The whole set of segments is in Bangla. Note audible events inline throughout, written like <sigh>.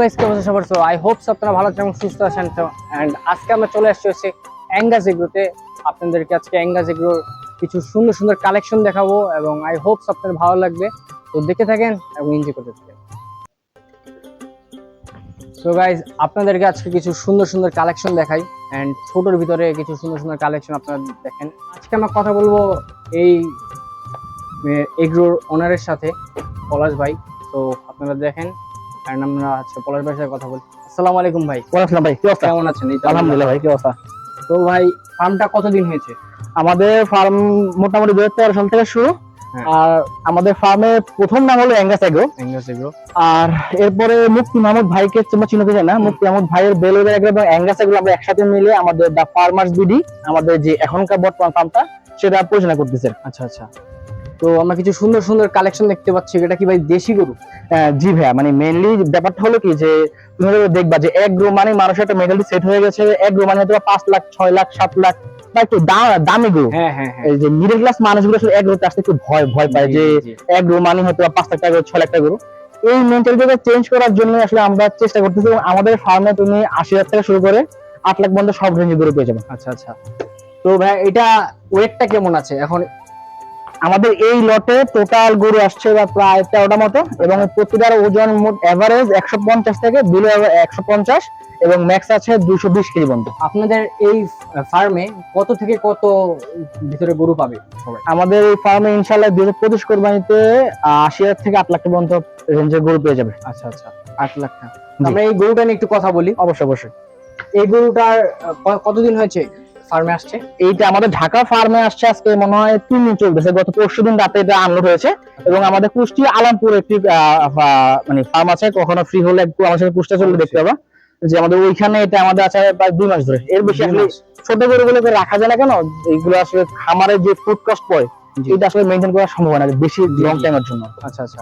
গাইস কি অবস্থা সবার? সো আই হোপ আপনারা ভালো আছেন এবং সুস্থ আছেন। তো এন্ড আজকে আমরা চলে আসছি হচ্ছে অ্যাঙ্গাস এগ্রোতে আপনাদেরকে আজকে অ্যাঙ্গাস এগ্রোর কিছু সুন্দর সুন্দর কালেকশন দেখাবো এবং আই হোপ আপনাদের ভালো লাগবে। তো, দেখে থাকেন এবং এনজয় করতে থাকেন। সো গাইজ আপনাদেরকে আজকে কিছু সুন্দর সুন্দর কালেকশন দেখাই। এন্ড ছোটোর ভিতরে কিছু সুন্দর সুন্দর কালেকশন আপনারা দেখেন। আজকে আমরা কথা বলব এই এগ্রোর ওনারের সাথে, পলাশ ভাই। তো আপনারা দেখেন। আমরা পলাশ ভাইয়ের সাথে কথা বলি। আসসালামু আলাইকুম ভাই। ওয়ালাইকুম ভাই কি অবস্থা? কেমন আছেন? এই তো আলহামদুলিল্লাহ। ভাই কি অবস্থা? তো ভাই ফার্মটা কতদিন হয়েছে? আমাদের ফার্ম মোটামুটি দুই হাজার সাল থেকে শুরু। হ্যাঁ। আর আমাদের ফার্মে প্রথম নাম হলো অ্যাঙ্গাস এগ্রো অ্যাঙ্গাস এগ্রো আর এরপরে মুক্তি মাহমুদ ভাইকে তোমরা চিনতে চাই না মুক্তি মাহমুদ ভাইয়ের বেলের এগ্রো এবং অ্যাঙ্গাস এগ্রো আমরা একসাথে মিলে আমাদের দা ফার্মার্স বিডি আমাদের যে এখনকার বর্তমান ফার্মটা সেটা পরিচালনা করতেছে। আচ্ছা আচ্ছা। তো আমরা কিছু সুন্দর সুন্দর কালেকশন দেখতে পাচ্ছি। এটা কি ভাই দেশি গরু? জি ভাইয়া মানে মেইনলি ব্যাপারটা হলো কি যে তুমি দেখবা যে এগ্রো মানে মানুষের একটা মেন্টালি সেট হয়ে গেছে এগ্রো মানে হয়তো পাঁচ লাখ ছয় লাখ সাত লাখ বা একটু দামি গরু। হ্যাঁ হ্যাঁ হ্যাঁ। এই যে মিডল ক্লাস মানুষগুলো আসলে এগ্রোতে আসতে একটু ভয় ভয় পায় যে। এক গরু মানে হয়তো পাঁচ লাখ টাকা ছয় লাখ টাকা গরু। এই মেন্টালিটিকে চেঞ্জ করার জন্য আসলে আমরা চেষ্টা করতেছি এবং আমাদের ফার্মে তুমি আশি হাজার থেকে শুরু করে আট লাখ পর্যন্ত সব রেঞ্জে গরু পেয়ে যাবে। আচ্ছা আচ্ছা। তো ভাই এটা ওয়েটটা কেমন আছে? এখন আমাদের এই লটে টোটাল গরু আসছে বা প্রায় তেরোটা মতো এবং প্রতিটার ওজন মোট এভারেজ একশো পঞ্চাশ থেকে বিলো একশো পঞ্চাশ এবং ম্যাক্স আছে দুশো বিশ কেজি পর্যন্ত। আপনাদের এই ফার্মে কত থেকে কত ভিতরে গরু পাবে আমাদের এই ফার্মে ইনশাল্লাহ দুই হাজার পঁচিশ কোরবানিতে আশি হাজার থেকে আট লাখ পর্যন্ত রেঞ্জের গরু পেয়ে যাবে। আচ্ছা আচ্ছা আট লাখ টাকা। আমরা এই গরুটা নিয়ে একটু কথা বলি। অবশ্যই অবশ্যই। এই গরুটার কতদিন হয়েছে? ফার্মে আসছে। এইটা আমাদের ঢাকা ফার্মে আসছে আজকে মনে হয় তিন দিন চলতেছে। গত পরশু দিন রাতে এটা আনলোড হয়েছে। এবং আমাদের কুষ্টি আলামপুর একটি মানে ফার্ম আছে। কখনো ফ্রি হলে একটু আমার সাথে কুষ্টা চললে দেখতে পাবা। যে আমাদের ওইখানে এটা আমাদের আছে প্রায় দুই মাস ধরে। এর বেশি আসলে। ছোট গরুগুলোকে রাখা যায় না কেন? এইগুলো আসলে খামারের যে ফুড কস্ট পড়ে এটা আসলে মেনটেন করা সম্ভব না। বেশি লং জি। টাইমের জন্য। আচ্ছা আচ্ছা।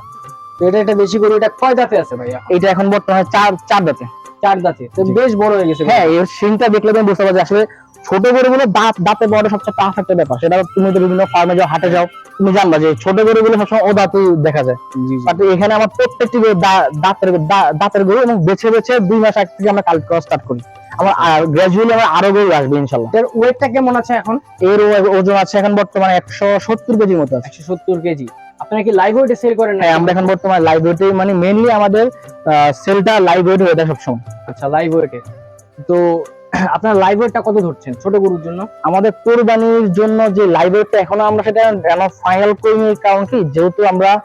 এটা এটা বেশি গরু এটা কয় দাঁতে আছে ভাইয়া? এটা এখন বর্তমানে চার চার দাঁতে চার দাঁতে তো বেশ বড় হয়ে গেছে। হ্যাঁ এর সিনটা দেখলে তুমি বুঝতে পারবে আসলে ছোট গরুগুলো দাঁত দাঁতে বড় সবচেয়ে টাফ একটা ব্যাপার। সেটা তুমি তো বিভিন্ন ফার্মে যাও হাটে যাও তুমি জানবা যে ছোট গরুগুলো সবসময় ও দাঁতই দেখা যায়। বাট এখানে আমার প্রত্যেকটি দাঁতের দাঁতের গরু এবং বেছে বেছে দুই মাস আগে থেকে আমরা কালেক্ট করা স্টার্ট করি। আমার গ্রাজুয়ালি আমার আরও গরু আসবে ইনশাল্লাহ। এটার ওয়েটটা কেমন আছে এখন? এর ওজন আছে এখন বর্তমানে একশো সত্তর কেজির মতো আছে। একশো সত্তর কেজি। আপনারা কি লাইভ ওয়েটে সেল করেন না হ্যাঁ আমরা এখন বর্তমানে লাইভ ওয়েটে মানে মেনলি আমাদের সেলটা লাইভ ওয়েট হয়ে যায় সবসময়। আচ্ছা লাইভ ওয়েটে তো আপনার লাইভ ওয়েটটা কত ধরছেন? ছোট গরুর জন্য। আমাদের কোরবানির জন্য যে লাইভ ওয়েটটা এখনও আমরা সেটা ফাইনাল করিনি কারণ কি? যেহেতু আমরা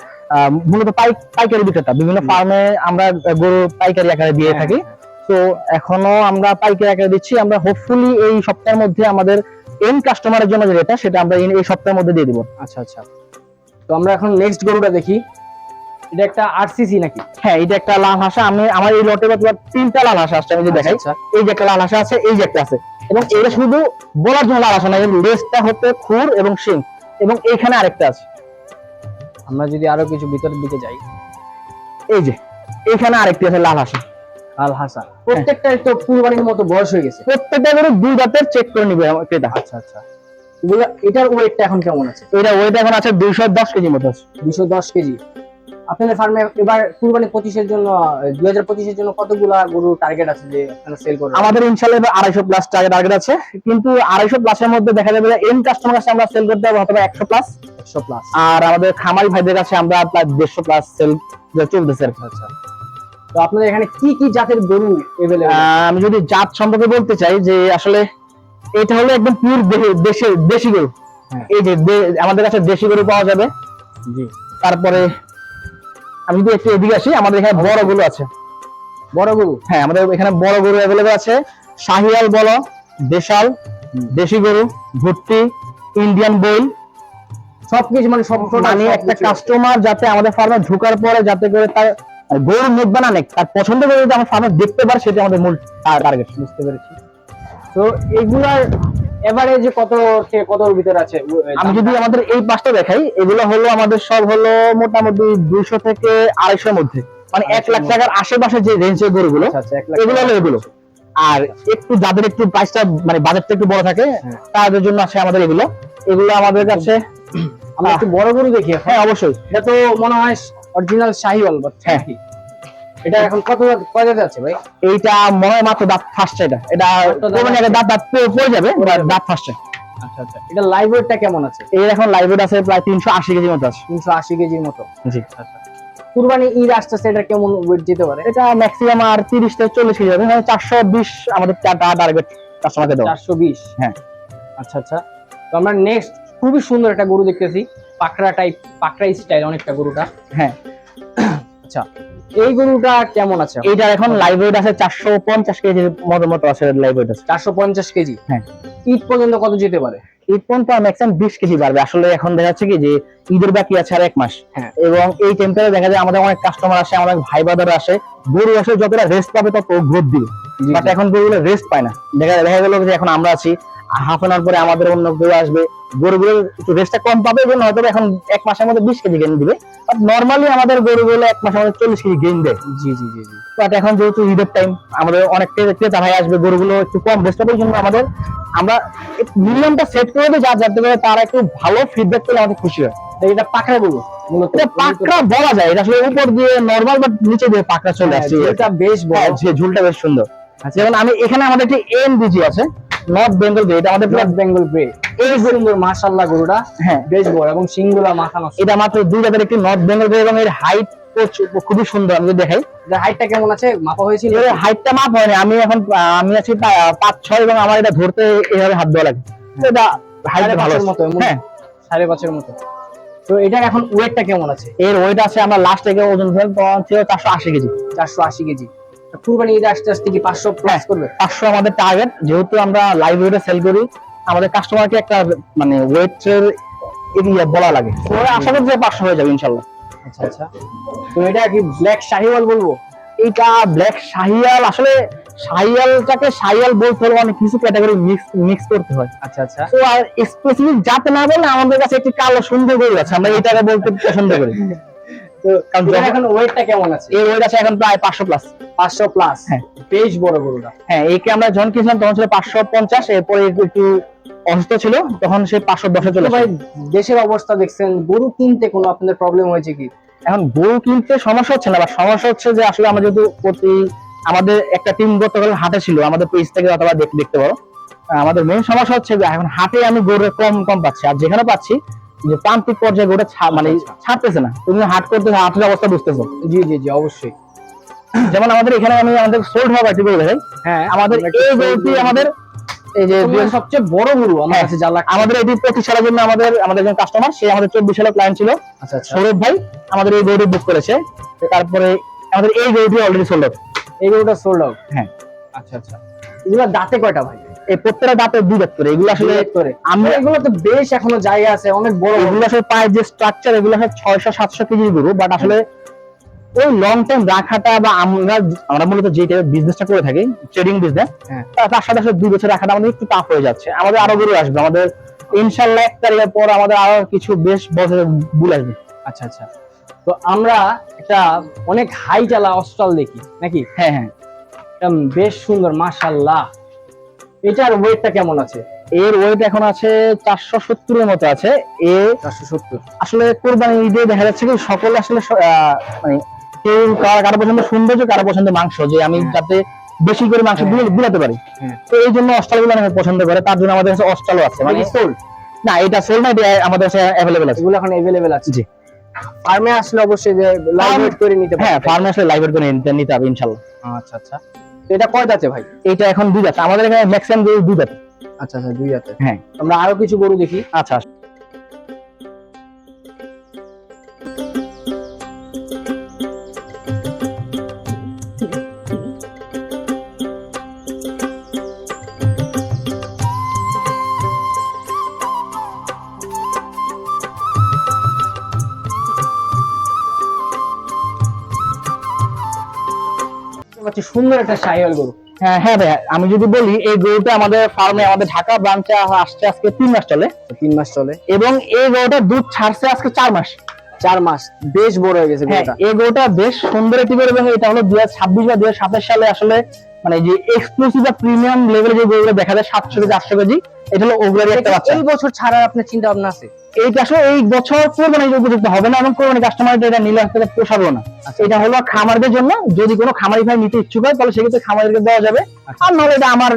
মূলত পাই- পাইকারি বিক্রেতা। বিভিন্ন ফার্মে আমরা গরু পাইকারি আকারে দিয়ে হ্যাঁ, থাকি। তো এখনও আমরা পাইকারি আকারে দিচ্ছি। আমরা হোপফুলি এই সপ্তাহের মধ্যে আমাদের এন কাস্টমারের জন্য যেটা সেটা আমরা এই সপ্তাহের মধ্যে দিয়ে দিব। আচ্ছা আচ্ছা। তো আমরা এখন নেক্সট গরুটা দেখি। এটা একটা আরসিসি নাকি? হ্যাঁ এই যে একটা লাল হাসা। আমি আমার এই লটে বা তোমার তিনটা লাল হাসা আসছে আমি যে দেখাই। আচ্ছা এই যে একটা লাল হাসা আছে এই যে একটা আছে। এবং এটা শুধু বলার জন্য লাল হাসা না লেজটা হতে খুর এবং শিং। এবং এইখানে আরেকটা আছে। আমরা যদি আরও কিছু ভিতরের দিকে যাই। এই যে এইখানে আরেকটি আছে লাল হাসা। আল হাসান প্রত্যেকটা তো কুরবানির মতো বয়স হয়ে গেছে। প্রত্যেকটা করে দুই দাঁতের চেক করে নিবে ক্রেতা আচ্ছা আচ্ছা। এটার ওয়েটটা এখন কেমন আছে? এটা ওয়েট এখন আছে দুইশো দশ কেজি মতো আছে। দুশো দশ কেজি। আপনাদের ফার্মে এবার কুরবানি পঁচিশের জন্য দুই হাজার পঁচিশের জন্য কতগুলা গরু টার্গেট আছে যে আপনারা সেল করবেন? আমাদের ইনশাল্লাহ এবার আড়াইশো প্লাস টার্গেট আছে। কিন্তু আড়াইশো প্লাসের মধ্যে দেখা যাবে এন কাস্টমার কাছে আমরা সেল করতে হবে হয়তো একশো প্লাস একশো প্লাস আর আমাদের খামারি ভাইদের কাছে আমরা প্রায় দেড়শো প্লাস সেল চলতেছে আর। আচ্ছা। তো আপনাদের এখানে কি কি জাতের গরু আমি যদি জাত সম্পর্কে বলতে চাই যে আসলে এটা হলো একদম পিওর দেশি দেশি গরু। হ্যাঁ। এই যে আমাদের কাছে দেশি গরু পাওয়া যাবে। জি। তারপরে আমি যদি একটু এদিকে আসি আমাদের এখানে বড় গরু আছে। বড় গরু? হ্যাঁ আমাদের এখানে বড় গরু অ্যাভেলেবল আছে। শাহিয়াল বলো দেশাল দেশি গরু ভুট্টি ইন্ডিয়ান বইল সবকিছু মানে মানে একটা কাস্টমার যাতে আমাদের ফার্মে ঢোকার পরে যাতে করে তার গরুর মুখ না নেক তার পছন্দ করে যদি আমার ফার্মে দেখতে পারে সেটা আমাদের মূল টার্গেট বুঝতে পেরেছি। তো এগুলার এভারেজে কত থেকে কতর ভিতরে আছে আমি যদি আমাদের এই পাঁচটা দেখাই এগুলো হলো আমাদের সব হলো মোটামুটি দুইশো থেকে আড়াইশোর মধ্যে। মানে এক লাখ টাকার আশেপাশে যে রেঞ্জের গরুগুলো আচ্ছা আচ্ছা এগুলো। হলো এগুলো। আর একটু যাদের একটু প্রাইসটা মানে বাজেটটা একটু বড় থাকে হ্যাঁ। তাদের জন্য আছে আমাদের এগুলো। এগুলো আমাদের কাছে আমরা একটু বড় গরু দেখি হ্যাঁ অবশ্যই। এটা তো মনে হয় অরিজিনাল শাহিওয়াল হ্যাঁ। এটা এখন কত কয় দাঁতে আছে ভাই? এইটা মনে হয় মাত্র দাঁত ফার্স্ট এটা। এটা কোরবানি আগে দাঁত দাঁত পড়ে যাবে দাঁত ফার্স্টে আচ্ছা আচ্ছা। এটা লাইভ ওয়েটটা কেমন আছে? এর এখন লাইভ আছে প্রায় তিনশো আশি কেজির মতো আছে। তিনশো আশি কেজির মতো। জি। আচ্ছা কুরবানি ঈদ আসতেছে এটা কেমন ওয়েট যেতে পারে? এটা ম্যাক্সিমাম আর তিরিশ থেকে চল্লিশ কেজি হবে। চারশো বিশ আমাদের চারটা টার্গেট কাস্টমারকে চারশো বিশ? হ্যাঁ। আচ্ছা আচ্ছা। তো আমরা নেক্সট খুবই সুন্দর একটা গরু দেখতেছি। পাকড়া টাইপ পাকড়া স্টাইল অনেকটা গরুটা। হ্যাঁ। আচ্ছা। এই গরুটা কেমন আছে? এইটার এখন লাইভ ওয়েট আছে চারশো পঞ্চাশ কেজির মতো মতো আছে লাইভ ওয়েট আছে। চারশো পঞ্চাশ কেজি? হ্যাঁ। ঈদ পর্যন্ত কত যেতে পারে? ঈদ পর্যন্ত ম্যাক্সিমাম বিশ কেজি বাড়বে। আসলে এখন দেখা যাচ্ছে কি যে ঈদের বাকি আছে আর এক মাস। হ্যাঁ। এবং এই টেম্পারে দেখা যায় আমাদের অনেক কাস্টমার আসে আমাদের ভাই বাদার আসে। গরু আসে যতটা রেস্ট পাবে তত গ্রোথ দিবে। বাট এখন গরুগুলো রেস্ট পায় না। দেখা দেখা গেল যে এখন আমরা আছি হাফ এন আওয়ার পরে আমাদের অন্য গরু আসবে গরুগুলো একটু রেস্টটা কম পাবে এবং হয়তো এখন এক মাসের মধ্যে বিশ কেজি গেন দিবে। বাট নর্মালি আমাদের গরুগুলো এক মাসের মধ্যে চল্লিশ কেজি গেন দেয়। জি জি জি জি। বাট এখন যেহেতু ঈদের টাইম আমাদের অনেক ক্রেতা ভাই আসবে গরুগুলো একটু কম রেস্ট পাবে জন্য আমাদের আমরা মিনিমামটা সেট করে দিই যা যাতে করে তারা একটু ভালো ফিডব্যাক পেলে আমাদের খুশি হয়। এটা পাকড়া গরু এটা পাকড়া বলা যায়। এটা আসলে উপর দিয়ে নর্মাল বাট নিচে দিয়ে পাকড়া চলে আসছে। এটা বেশ বড়। হ্যাঁ, যে ঝুলটা বেশ সুন্দর। যেমন আমি এখানে আমাদের একটি এনডিজি আছে। নর্থ বেঙ্গল গ্রে এটা আমাদের ব্ল্যাক বেঙ্গল গ্রে এই সুন্দর মাশাআল্লাহ গরুটা হ্যাঁ। বেশ বড় এবং সিংগুলা নষ্ট। এটা মাত্র দুই জাতের একটি নর্থ বেঙ্গল গ্রে এবং এর হাইট খুবই সুন্দর আমি দেখাই। হাইটটা কেমন আছে? মাপা হয়েছিল? হাইটটা মাপ হয়নি আমি এখন আমি আছি পাঁচ ছয় এবং আমার এটা ধরতে এইভাবে হাত দেওয়া লাগে তো এটা হাইট ভালো মতো? হ্যাঁ। সাড়ে পাঁচের মতো। তো এটার এখন ওয়েটটা কেমন আছে? এর ওয়েট আছে আমরা লাস্ট থেকে ওজন ছিল চারশো আশি কেজি। চারশো আশি কেজি। কুরবানি ঈদে আসতে আসতে কি পাঁচশো প্লাস করবে? পাঁচশো আমাদের টার্গেট যেহেতু আমরা লাইভ ওয়েটে সেল করি আমাদের কাস্টমারকে একটা মানে ওয়েট এরিয়া বলা লাগে। তো আশা করি যে পাঁচশো হয়ে যাবে ইনশাল্লাহ। আচ্ছা আচ্ছা। তো এটা কি ব্ল্যাক শাহিওয়াল বলব? ব্ল্যাক শাহিয়াল আসলে শাহিয়ালটাকে শাহিয়াল বলতে হলে অনেক কিছু ক্যাটাগরি মিক্স মিক্স করতে হয়। আচ্ছা আচ্ছা। তো আর স্পেসিফিক যাতে না বলে আমাদের কাছে একটি কালো সুন্দর গরু আছে আমরা এটাকে বলতে পছন্দ করি। কারণ এখন ওয়েটটা কেমন আছে? এর ওয়েট আছে এখন প্রায় পাঁচশো প্লাস পাঁচশো প্লাস হ্যাঁ। বেশ বড় গরুটা। হ্যাঁ একে আমরা যখন কিনছিলাম তখন ছিল পাঁচশো পঞ্চাশ এরপরে একটু একটু অসুস্থ ছিল তখন সে পাঁচশো দশে চলে ভাই দেশের অবস্থা দেখছেন গরু কিনতে কোনো আপনাদের প্রবলেম হয়েছে কি? এখন গরু কিনতে সমস্যা হচ্ছে না বা সমস্যা হচ্ছে যে আসলে আমরা যেহেতু প্রতি আমাদের একটা টিম গতকাল হাটে ছিল আমাদের পেজ থেকে অথবা দেখতে পারো। আমাদের মেন সমস্যা হচ্ছে যে এখন হাটে আমি গরু কম কম পাচ্ছি আর যেখানে পাচ্ছি যে প্রান্তিক পর্যায়ে ছা- মানে আচ্ছা। ছাড়তেছে না। তুমি হাট করতে হাটের অবস্থা বুঝতেছো। জি জি জি অবশ্যই। যেমন আমাদের এখানে আমি আমাদের সোল্ড হওয়া একটু বলে দেখাই। হ্যাঁ আমাদের এই গরুটি আমাদের এই যে সবচেয়ে বড় গরু আমার হ্যাঁ। কাছে যা লাগছে। আমাদের এটি পঁচিশ সালের জন্য আমাদের আমাদের একজন কাস্টমার সে আমাদের চব্বিশ সালের ক্লায়েন্ট ছিল। আচ্ছা আচ্ছা। সৌরভ ভাই আমাদের এই গরুটি বুক করেছে। তারপরে আমাদের এই গরুটি অলরেডি সোল্ড আউট এই গরুটা সোল্ড আউট হ্যাঁ। আচ্ছা আচ্ছা। এগুলো দাঁতে কয়টা ভাই? এই প্রত্যেকটা দাঁতে দুই দাঁত করে এগুলো আসলে আমরা এগুলো তো বেশ এখনও জায়গা আছে অনেক বড়। এগুলো আসলে পায়ের যে স্ট্রাকচার এগুলো আসলে ছয়শো সাতশো কেজি গরু বাট আসলে ওই লং টাইম রাখাটা বা আমরা আমরা মূলত যে বিজনেসটা করে থাকি ট্রেডিং বিজনেস হ্যাঁ। তার সাথে আসলে দুই বছর রাখাটা আমাদের একটু টাফ হয়ে যাচ্ছে। আমাদের আরও গরু আসবে আমাদের ইনশাল্লাহ এক তারিখের পর আমাদের আরও কিছু বেশ বছরের বুল আসবে। আচ্ছা আচ্ছা। তো আমরা একটা অনেক হাই চালা অস্ট্রাল দেখি নাকি? হ্যাঁ হ্যাঁ। বেশ সুন্দর মাশাআল্লাহ। এটার ওয়েটটা কেমন আছে? এর ওয়েট এখন আছে চারশো সত্তরের মতো আছে। এ চারশো সত্তর। আসলে কোরবানি ঈদে দেখা যাচ্ছে কি সকলে আসলে মানে কেউ কার- কারও পছন্দ সৌন্দর্য কারও পছন্দ মাংস যে আমি হ্যাঁ। যাতে বেশি করে মাংস হ্যাঁ। বিলাতে পারি। হ্যাঁ। তো এই জন্য অস্ট্রালগুলো অনেকে পছন্দ করে তার জন্য আমাদের কাছে অস্ট্রালও আছে। মানে সোল্ড না এটা সোল না এটা আমাদের কাছে অ্যাভেলেবেল আছে। এগুলো এখন অ্যাভেলেবেল আছে। জি। ফার্মে আসলে অবশ্যই যে লাইভ ওয়েট করে নিতে হ্যাঁ ফার্মে আসলে লাইভের করে নিতে নিতে হবে ইনশাল্লাহ আচ্ছা আচ্ছা। এটা কয় দাঁতে ভাই? এটা এখন দুই দাঁত আমাদের এখানে ম্যাক্সিমাম দুই দাঁতে আচ্ছা আচ্ছা দুই দাঁতে হ্যাঁ। আমরা আরও কিছু গরু দেখি। আচ্ছা। সুন্দর একটা শাহিওয়াল গরু। হ্যাঁ হ্যাঁ ভাই আমি যদি বলি এই গরুটা আমাদের ফার্মে আমাদের ঢাকা ব্রাঞ্চে আসছে আজকে তিন মাস চলে। তিন মাস চলে। এবং এই গরুটা দুধ ছাড়ছে আজকে চার মাস। চার মাস বেশ বড় হয়ে গেছে হ্যাঁ এই গরুটা বেশ সুন্দর একটি গরু এবং এটা হলো দুই হাজার ছাব্বিশ বা দুই হাজার সাতাশ সালে আসলে মানে যে এক্সক্লুসিভ বা প্রিমিয়াম লেভেলে যে গরুগুলো দেখা যায় সাতশো কেজি আটশো কেজি এটা হলো ওগুলোর একটা বাচ্চা। এই বছর ছাড়া আপনার চিন্তা ভাবনা আছে? এইটা আসলে এই বছর কোরবানি উপযুক্ত হবে না এবং কোরবানি কাস্টমার এটা নিলে আসলে পোষাবো না। এটা হলো খামারদের জন্য যদি কোনো খামারি ভাই নিতে ইচ্ছুক হয় তাহলে সেক্ষেত্রে খামারিকে দেওয়া যাবে। আর নাহলে এটা আমার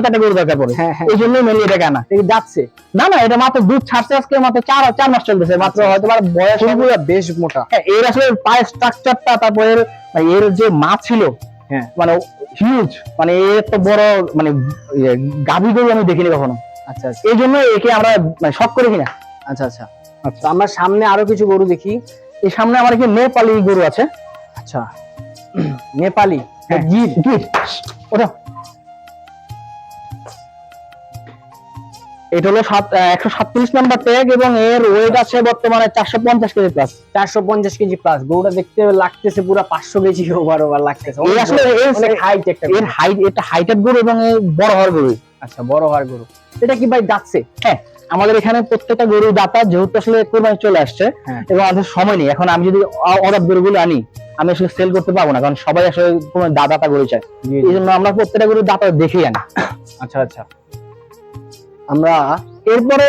একটা গরু দরকার পড়ে। হ্যাঁ হ্যাঁ। এই জন্যই মেনলি এটা কেনা। এটা যাচ্ছে? না না এটা মাত্র দুধ ছাড়ছে আজকে মাত্র চার চার মাস চলতেছে মাত্র হয়তো বা বয়স বেশ মোটা। হ্যাঁ, এর আসলে পায়ের স্ট্রাকচারটা তারপর এর মানে যে মা ছিল হ্যাঁ। মানে হিউজ মানে এর তো বড় মানে ইয়ে, গাভী গরু আমি দেখিনি কখনো। আচ্ছা আচ্ছা। এই জন্য একে আমরা মানে শখ করে কিনা। আচ্ছা আচ্ছা। তো আমরা সামনে আরও কিছু গরু দেখি। এই সামনে আমার কি নেপালি গরু আছে? আচ্ছা। <clears throat> নেপালি। হ্যাঁ। গির। ওটা এটা হলো সাত একশো সাতত্রিশ নাম্বার ট্যাগ এবং এর ওয়েট আছে বর্তমানে চারশো পঞ্চাশ কেজি প্লাস চারশো পঞ্চাশ কেজি প্লাস গরুটা দেখতে লাগতেছে পুরো পাঁচশো কেজি ওভার ওভার লাগতেছে আসলে এর- হাইট একটা এর হাইট এটা হাইটেড গরু এবং বড় হওয়ার গরু। আচ্ছা বড় হওয়ার গরু। এটা কি ভাই যাচ্ছে হ্যাঁ আমাদের এখানে প্রত্যেকটা গরু দাতা যেহেতু আসলে কোরবানি চলে আসছে হ্যাঁ। এবং আমাদের সময় নেই। এখন আমি যদি অ- অর্ডার গরুগুলো আনি আমি আসলে সেল করতে পারব না কারণ সবাই আসলে কোনো দাদাটা গরু চায়। এই জন্য আমরা প্রত্যেকটা গরু দাতা দেখেই আনি আচ্ছা আচ্ছা। আমরা এরপরে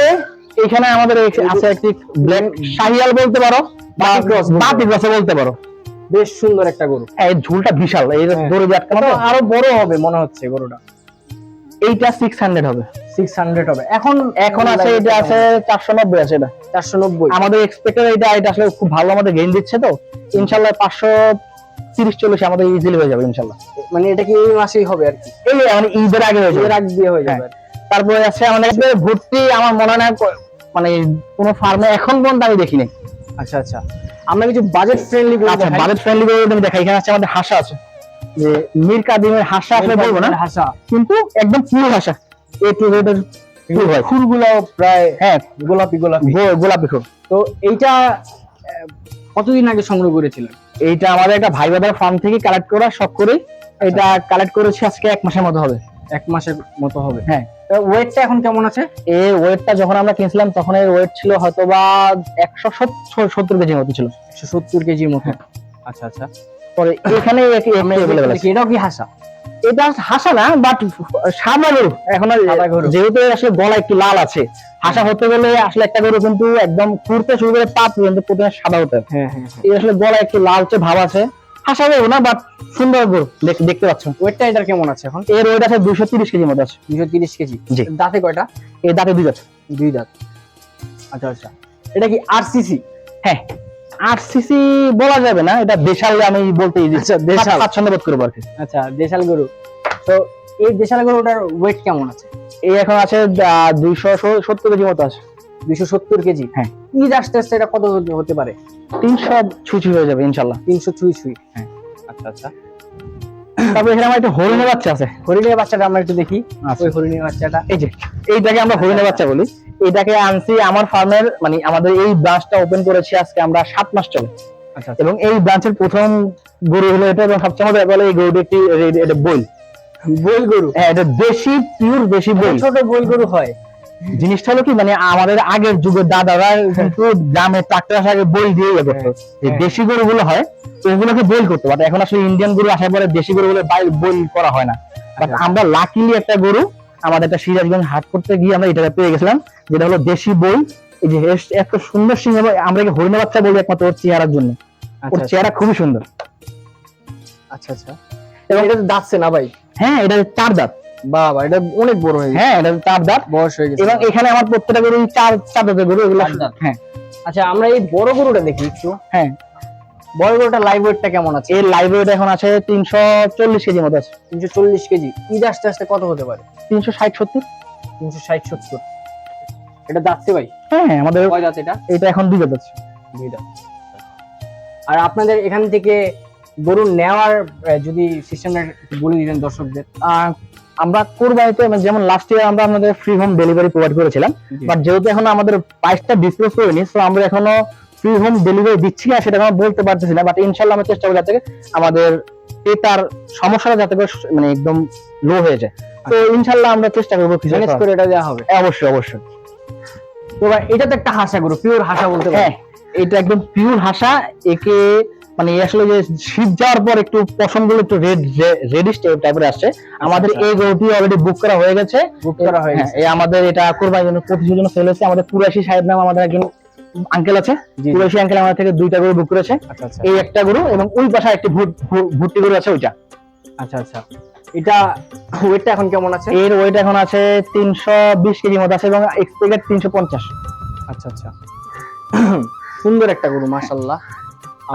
এখানে আমাদের আছে একটি ব্ল্যাক শাহিয়াল বলতে পারো বা বাতি ক্রস বলতে পারো। বেশ সুন্দর একটা গরু। হ্যাঁ, ঝুলটা বিশাল এই হ্যাঁ। গরু আটকানো আরও বড় হবে মনে হচ্ছে গরুটা। এইটা সিক্স হান্ড্রেড হবে। সিক্স হান্ড্রেড হবে। এখন এখন আছে এটা আছে চারশো নব্বই আছে এটা। চারশো নব্বই আমাদের এক্সপেক্টেড এটা এটা আসলে খুব ভালো আমাদের গেইন দিচ্ছে তো। ইনশাল্লাহ পাঁচশো তিরিশ চল্লিশ আমাদের ইজিলি হয়ে যাবে মানে এটা কি এই মাসেই হবে আর কি? এই মানে ঈদের আগে হয়ে যাবে। আগ হয়ে যাবে। তারপরে আছে আমাদের ভর্তি আমার মনে হয় না মানে কোনো ফার্মে এখন পর্যন্ত আমি দেখিনি আচ্ছা আচ্ছা। আমরা কিছু বাজেট ফ্রেন্ডলি। বাজেট ফ্রেন্ডলি দেখাই এখানে আছে আমাদের হাসা আছে। যে মীর কাদিমের হাসা আসলে বলব না হাসা। কিন্তু একদম পিওর হাসা। এ টু জেড এর ফুলগুলো প্রায় হ্যাঁ। গোলাপি গোলাপি। গোলাপি খুব তো এইটা কতদিন আগে সংগ্রহ করেছিলেন? এইটা আমাদের একটা ভাই বাবার ফার্ম থেকে কালেক্ট করা শখ করে এটা কালেক্ট করেছি আজকে এক মাসের মতো হবে। এক মাসের মতো হবে। হ্যাঁ। ওয়েটটা এখন কেমন আছে? এর ওয়েটটা যখন আমরা কিনছিলাম তখন এর ওয়েট ছিল হয়তো বা একশো সত্তর কেজির মতো ছিল। একশো সত্তর কেজির মতো। আচ্ছা আচ্ছা। পরে এখানে <laughs> এটাও কি হাসা? এটা হাসা না বাট সাদা গরু। এখন। যেহেতু আসলে গলা একটু লাল আছে হাসা হতে গেলে আসলে একটা গরু কিন্তু একদম খুঁড়তে শুরু করে পা পর্যন্ত প্রথমে সাদা হতে হ্যাঁ। হ্যাঁ আসলে গলা একটু লালচে ভাব আছে। হাসা গরু না বাট সুন্দর গরু দেখতে পাচ্ছ। ওয়েটটা এটার কেমন আছে এখন? এর ওয়েট আছে দুশো তিরিশ কেজির মতো আছে। দুশো তিরিশ কেজি? জি। দাঁতে কয়টা? এর দাঁতে দুই আছে দুই দাঁত। আচ্ছা আচ্ছা। এটা কি আরসিসি হ্যাঁ। আট সিসি বলা যাবে না এটা দেশাল আমি বলতে আচ্ছা, দেশাল। স্বাচ্ছন্দ্য বোধ করব আর কি। আচ্ছা দেশাল গরু। তো এই দেশাল গরুটার ওয়েট কেমন আছে? এই এখন আছে দুইশো সত্তর কেজি মতো আছে। দুইশো সত্তর কেজি? হ্যাঁ। ঈদ আস্তে আস্তে এটা কত হতে- হতে পারে? তিনশো ছুঁচি হয়ে যাবে ইনশাল্লাহ। তিনশো ছুঁই ছুঁই। হ্যাঁ। আচ্ছা আচ্ছা। তারপর এখানে আমার একটা হরিণের বাচ্চা আছে। হরিণের বাচ্চাটা আমরা একটু দেখি। আচ্ছা। ওই হরিণের বাচ্চাটা এই যে এইটাকে আমরা হরিণের বাচ্চা বলি। এটাকে আনছি আমার ফার্মের মানে আমাদের এই ব্রাঞ্চটা ওপেন করেছি আজকে আমরা সাত মাস চলে। আচ্ছা এবং এই ব্রাঞ্চের প্রথম গরু হলো এটা এবং সবচেয়ে মজা বলে এই গরুটি একটি এটা বই বই গরু? হ্যাঁ এটা দেশি পিওর দেশি বই ছোট বই গরু হয়। জিনিসটা হলো কি মানে আমাদের আগের যুগের দাদারা কিন্তু গ্রামে ট্রাক্টর আসার আগে বই দিয়ে ইয়ে করতো। হ্যাঁ। দেশি গরুগুলো হয় তো ওগুলোকে বই করতো। বাট এখন আসলে ইন্ডিয়ান গরু আসার পরে দেশি গরুগুলো বই করা হয় না। বাট আচ্ছা। আমরা লাকিলি একটা গরু আমাদের একটা সিরাজগঞ্জ হাট করতে গিয়ে আমরা এটা পেয়ে গেছিলাম যেটা হলো দেশি বই এই যে এত সুন্দর সিংহ আমরা একে হরিণ বাচ্চা বলি একমাত্র ওর চেহারার জন্য। ওর আচ্ছা। চেহারা খুবই সুন্দর। আচ্ছা আচ্ছা। এবং এটা দাঁতছে না ভাই? হ্যাঁ এটা চার দাঁত। বাবা এটা অনেক বড় হয়ে হ্যাঁ এটা চার দাঁত। বয়স হয়ে গেছে। এবং এখানে আমার প্রত্যেকটা গরু চার চার দাঁতের গরু এগুলো হ্যাঁ। আচ্ছা আমরা এই বড় গরুটা দেখি একটু। হ্যাঁ। বড় গরুটা লাইভ ওয়েটটা কেমন আছে? এর লাইভ ওয়েট এখন আছে তিনশো চল্লিশ কেজির মতো আছে। তিনশো চল্লিশ কেজি। ঈদ আস্তে আস্তে কত হতে পারে? তিনশো ষাট সত্তর। তিনশো ষাট সত্তর। এটা দাঁতছে ভাই? হ্যাঁ হ্যাঁ আমাদের কয় দাঁত এটা? এটা এখন দুই আছে। দুই আর আপনাদের এখান থেকে গরু নেওয়ার যদি সিস্টেমটা বলে দিবেন দর্শকদের। আমরা কোরবানিতে মানে যেমন লাস্ট ইয়ার আমরা আমাদের ফ্রি হোম ডেলিভারি প্রোভাইড করেছিলাম বাট যেহেতু এখন আমাদের প্রাইসটা ডিসক্লোজ করিনি তো আমরা এখনও ফ্রি হোম ডেলিভারি দিচ্ছি না সেটা আমরা বলতে পারতেছি না বাট ইনশাল্লাহ আমরা চেষ্টা করি যাতে আমাদের ক্রেতার সমস্যাটা যাতে করে মানে একদম লো হয়ে যায়। তো ইনশাল্লাহ আমরা চেষ্টা করব কিছু করে এটা দেওয়া হবে। হ্যাঁ, অবশ্যই অবশ্যই। তো ভাই এটা তো একটা হাসা গরু পিওর হাসা বলতে হ্যাঁ এটা একদম পিওর হাসা একে মানে আসলে যে শীত যাওয়ার পর একটু পশমগুলো একটু রেড রেডিশ টাইপের আসছে। আমাদের আচ্ছা। এই গরুটি অলরেডি বুক করা হয়ে গেছে। বুক করা হয়ে হ্যাঁ, গেছে। এই আমাদের এটা কোরবানির জন্য প্রতিশোধের জন্য সেল হয়েছে। আমাদের কুরাশি সাহেব নাম আমাদের একজন আঙ্কেল আছে। কুরাশি আঙ্কেল আমাদের থেকে দুইটা গরু বুক করেছে। আচ্ছা আচ্ছা। এই একটা গরু এবং ওই পাশে একটি ভুট- ভু- ভুট্টি গরু আছে ওইটা। আচ্ছা আচ্ছা। এটা ওয়েটটা এখন কেমন আছে? এর ওয়েট এখন আছে তিনশো বিশ কেজির মতো আছে এবং এক্সপেক্টেড তিনশো পঞ্চাশ। আচ্ছা আচ্ছা। সুন্দর একটা গরু মাশাআল্লাহ।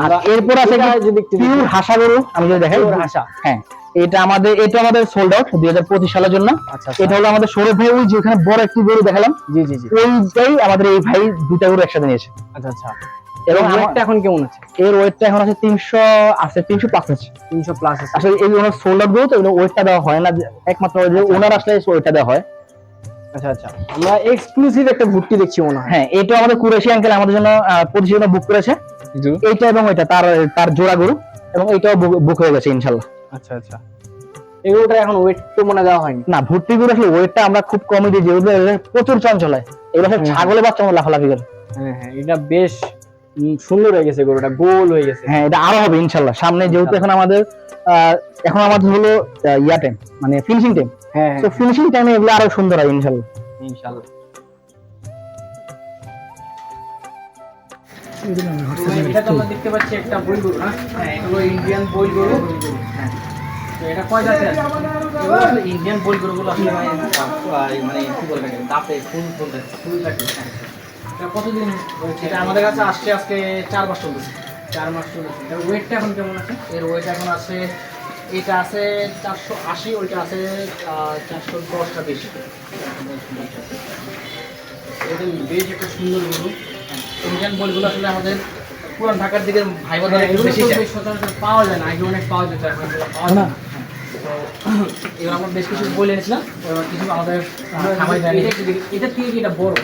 আর এরপর আছে যদি পিওর হাসা গরু আমি যদি দেখাই হাসা। হ্যাঁ এটা আমাদের এটা আমাদের সোল্ড আউট দুই হাজার পঁচিশ সালের জন্য। আচ্ছা এটা হলো আমাদের সৌরভ ভাই ওই যেখানে বড় একটি গরু দেখালাম। জি জি জি। ওইটাই আমাদের এই ভাই দুইটা গরু একসাথে নিয়েছে। আচ্ছা আচ্ছা। এবং ওয়েটটা এখন কেমন আছে? এর ওয়েটটা এখন আছে তিনশো আছে তিনশো পাঁচ আছে। তিনশো প্লাস আছে। আসলে এই ওনার সোল্ড আউট গরু তো ওয়েটটা দেওয়া হয় না একমাত্র ওনার আসলে ওয়েটটা দেওয়া হয়। আচ্ছা আচ্ছা। আমরা এক্সক্লুসিভ একটা ভুট্টি দেখছি মনে হয়। হ্যাঁ এটা আমাদের কুরেশি আঙ্কেল আমাদের জন্য প্রতিযোগিতা বুক করেছে। এইটা এবং ওইটা তার তার জোড়া গরু এবং এইটাও বুক হয়ে গেছে ইনশাল্লাহ। আচ্ছা আচ্ছা। এগুলোটা এখন ওয়েট তো মনে দেওয়া হয়নি? না ভর্তি করে আসলে ওয়েটটা আমরা খুব কমই দিই যেগুলো প্রচুর চঞ্চল। হয় এগুলো সব হুম। ছাগলের বাচ্চা লাফালাফি করে। হ্যাঁ হ্যাঁ এটা বেশ সুন্দর হয়ে গেছে গরুটা গোল হয়ে গেছে। হ্যাঁ এটা আরও হবে ইনশাল্লাহ। সামনে যেহেতু এখন আমাদের আহ, এখন আমাদের হলো ইয়া টাইম মানে ফিনিশিং টাইম হ্যাঁ তো ফিনিশিং টাইমে এগুলো আরও সুন্দর হয় ইনশাল্লাহ। ইনশাআল্লাহ এটা তো আমরা দেখতে পাচ্ছি একটা বই গরু হ্যাঁ এগুলো ইন্ডিয়ান বই গরু। হ্যাঁ তো এটা কয় জাতের? আছে? ইন্ডিয়ান বই গরুগুলো আসলে মানে মানে কি বলে দাঁতে ফুল ফুল ফুল থাকে এটা কতদিন এটা আমাদের কাছে আসছে আজকে চার মাস চলতেছে চার মাস চলেছে ওয়েটটা এখন কেমন আছে? এর ওয়েট এখন আছে এটা আছে চারশো আশি ওইটা আছে চারশো দশটা বেশি। এটা বেশ একটা সুন্দর গরু। ইন্ডিয়ান বইগুলো আসলে আমাদের পুরান ঢাকার দিকে ভাই একটু বেশি পাওয়া যায় না আগে অনেক পাওয়া যেত এখন পাওয়া যায় না। এবার আমরা বেশ কিছু বই এনেছিলাম এবার কিছু আমাদের দেয়নি এটার থেকে কি এটা বড়?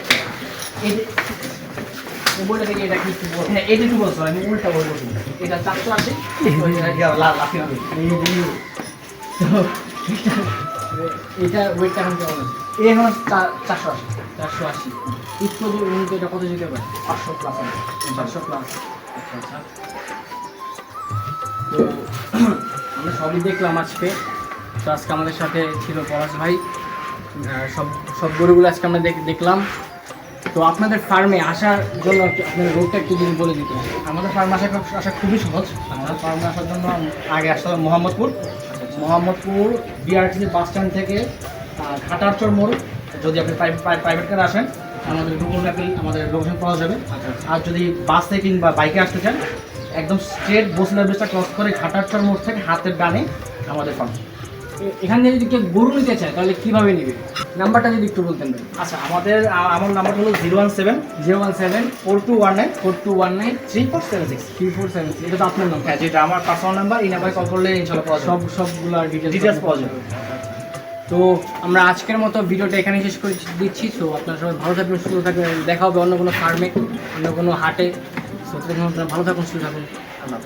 বইটা থেকে এটা কি বড়? হ্যাঁ এইটা একটু বলছো আমি উল্টা বই বলছি। এটা চারশো এটা ওয়েটটা এখন কেমন আছে? এখন চারশো আশি। চারশো আশি। ইত্যাদি উন্নত এটা কত যেতে পারে তো আমরা সবই দেখলাম আজকে। তো আজকে আমাদের সাথে ছিল পলাশ ভাই। সব সব গরুগুলো আজকে আমরা দেখ- দেখলাম। তো আপনাদের ফার্মে আসার জন্য আপনাদের রোডটা একটু যদি বলে দিতে আমাদের ফার্ম আসা আসা খুবই সহজ। আমাদের ফার্মে আসার জন্য আগে আসতে হবে Mohammadpur Mohammadpur BRTC bus stand থেকে ঘাটারচর মোড়। যদি আপনি প্রাইভেট কারে আসেন আমাদের গুগল ম্যাপে আমাদের লোকেশন পাওয়া যাবে। আর যদি বাসে কিংবা বাইকে আসতে চান একদম স্ট্রেট বসিলার ব্রিজটা ক্রস করে ঘাটারচর মোড় থেকে হাতের ডানে আমাদের ফার্ম এখান থেকে যদি কেউ গরু নিতে চায় তাহলে কীভাবে নেবে? নাম্বারটা যদি একটু বলতেন আচ্ছা আমাদের আমার নাম্বার হলো zero one seven zero one seven four two one nine four two one nine three four seven six three four seven six এটা তো আপনার নাম্বার হ্যাঁ যেটা আমার পার্সোনাল নাম্বার এই নাম্বারে কল করলে ইনশাল্লাহ পাওয়া সব যাবে সবগুলো ডিটেলস ডিটেলস পাওয়া যাবে। তো আমরা আজকের মতো ভিডিওটা এখানে শেষ করে দিচ্ছি। সো আপনারা সবাই ভালো থাকবেন, সুস্থ থাকবেন। দেখা হবে অন্য কোনো ফার্মে অন্য কোনো হাটে। সো আপনারা ভালো থাকুন, সুস্থ থাকুন। আল্লাহ।